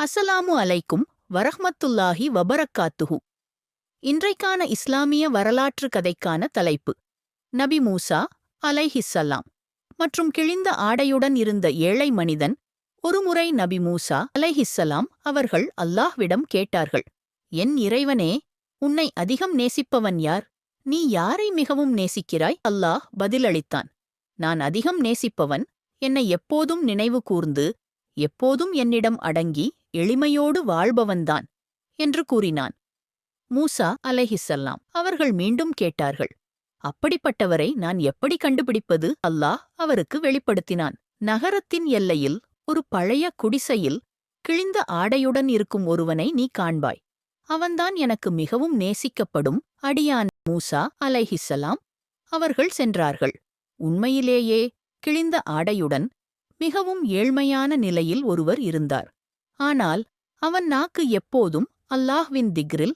அஸ்ஸலாமு அலைக்கும் வரஹ்மத்துல்லாஹி வபரக்காத்துஹு. இன்றைக்கான இஸ்லாமிய வரலாற்று கதைக்கான தலைப்பு. நபி மூசா அலைஹிஸ்ஸலாம் மற்றும் கிழிந்த ஆடையுடன் இருந்த ஏழை மனிதன் ஒருமுறை நபி மூசா அலைஹிஸ்ஸலாம் அவர்கள் அல்லாஹ்விடம் கேட்டார்கள் என் இறைவனே உன்னை அதிகம் நேசிப்பவன் யார்? நீ யாரை மிகவும் நேசிக்கிறாய்? அல்லாஹ் பதிலளித்தான் நான் அதிகம் நேசிப்பவன் என்னை எப்போதும் நினைவு கூர்ந்து எப்போதும் என்னிடம் அடங்கி எளிமையோடு வாழ்பவன்தான் என்று கூறினான். மூசா அலைஹிஸ்ஸல்லாம் அவர்கள் மீண்டும் கேட்டார்கள். அப்படிப்பட்டவரை நான் எப்படி கண்டுபிடிப்பது? அல்லாஹ் அவருக்கு வெளிப்படுத்தினான். நகரத்தின் எல்லையில் ஒரு பழைய குடிசையில் கிழிந்த ஆடையுடன் இருக்கும் ஒருவனை நீ காண்பாய். அவன்தான் எனக்கு மிகவும் நேசிக்கப்படும் அடியான் மூசா அலைஹிசலாம் அவர்கள் சென்றார்கள். உண்மையிலேயே கிழிந்த ஆடையுடன் மிகவும் ஏழ்மையான நிலையில் ஒருவர் இருந்தார். ஆனால் அவன் நாக்கு எப்போதும் அல்லாஹ்வின் திக்ரில்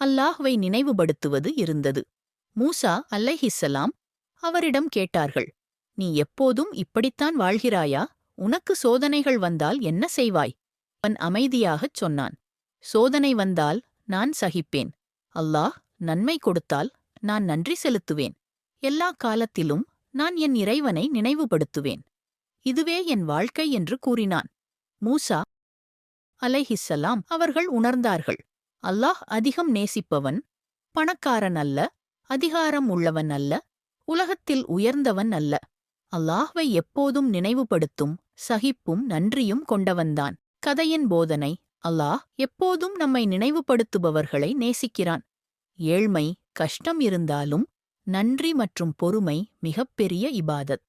அல்லாஹ்வை நினைவுபடுத்துவது இருந்தது. மூசா அல்லைஹிஸ்ஸலாம் அவரிடம் கேட்டார்கள் நீ எப்போதும் இப்படித்தான் வாழ்கிறாயா? உனக்கு சோதனைகள் வந்தால் என்ன செய்வாய்? அவன் அமைதியாகச் சொன்னான் சோதனை வந்தால் நான் சகிப்பேன். அல்லாஹ் நன்மை கொடுத்தால் நான் நன்றி செலுத்துவேன். எல்லா காலத்திலும் நான் என் இறைவனை நினைவுபடுத்துவேன். இதுவே என் வாழ்க்கை என்று கூறினான். மூசா அலைஹிஸ்ஸலாம் அவர்கள் உணர்ந்தார்கள். அல்லாஹ் அதிகம் நேசிப்பவன் பணக்காரன் அல்ல அதிகாரம் உள்ளவன் அல்ல உலகத்தில் உயர்ந்தவன் அல்ல. அல்லாஹ்வை எப்போதும் நினைவுபடுத்தும் சகிப்பும் நன்றியும் கொண்டவன்தான். கதையின் போதனை அல்லாஹ் எப்போதும் நம்மை நினைவுபடுத்துபவர்களை நேசிக்கிறான். ஏழ்மை கஷ்டம் இருந்தாலும் நன்றி மற்றும் பொறுமை மிகப்பெரிய இபாதத்.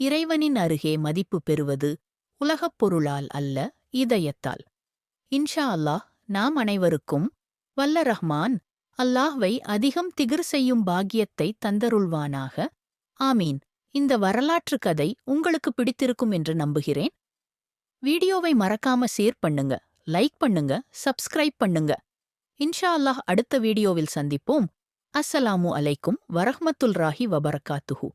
இறைவனின் அருகே மதிப்பு பெறுவது உலகப் பொருளால் அல்ல இதயத்தால். இன்ஷா அல்லாஹ் நாம் அனைவருக்கும் வல்ல ரஹ்மான் அல்லாஹ்வை அதிகம் திகிர் செய்யும் பாக்கியத்தை தந்தருள்வானாக. ஆமீன். இந்த வரலாற்று கதை உங்களுக்கு பிடித்திருக்கும் என்று நம்புகிறேன். வீடியோவை மறக்காம ஷேர் பண்ணுங்க லைக் பண்ணுங்க சப்ஸ்கிரைப் பண்ணுங்க. இன்ஷா அல்லாஹ் அடுத்த வீடியோவில் சந்திப்போம். அஸ்ஸலாமு அலைக்கும் வரஹ்மத்துல் ராஹி வபரகாத்துஹு.